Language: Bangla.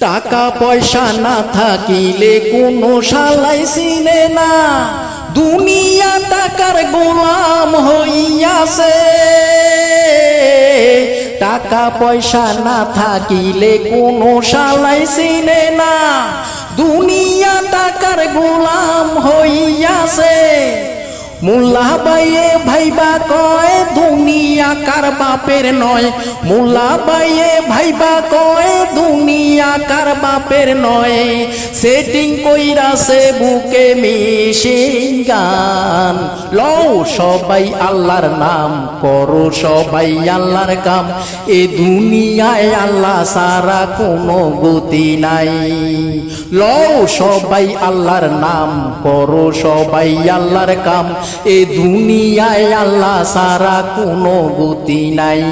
টাকা পয়সা না থাকিলে কোনো শালাই চিনে না। দুনিয়া টাকার গোলাম হইয়াছে। টাকা পয়সা না থাকিলে কোনো শালাই চিনে না। দুনিয়া টাকার গোলাম হইয়াছে। মোল্লা বাইয়ে ভাইবা কয়, দুনিয়া কার বাপের নয়। মোল্লা বাইয়ে ভাইবা কয় দুনিয়া বাপের নয়। সেটিং কইরাছে বুকে মিশিং গান। লও সবাই আল্লাহর নাম, করো সবাই আল্লাহর কাম। এ দুনিয়ায় আল্লাহ সারা কোনো গতি নাই। লও সবাই আল্লাহর নাম, করো সবাই আল্লাহর কাম। এ দুনিয়ায় আল্লাহ সারা কোনো গতি নাই।